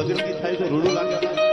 લગ્નથી થાય છે રૂડું લાગે.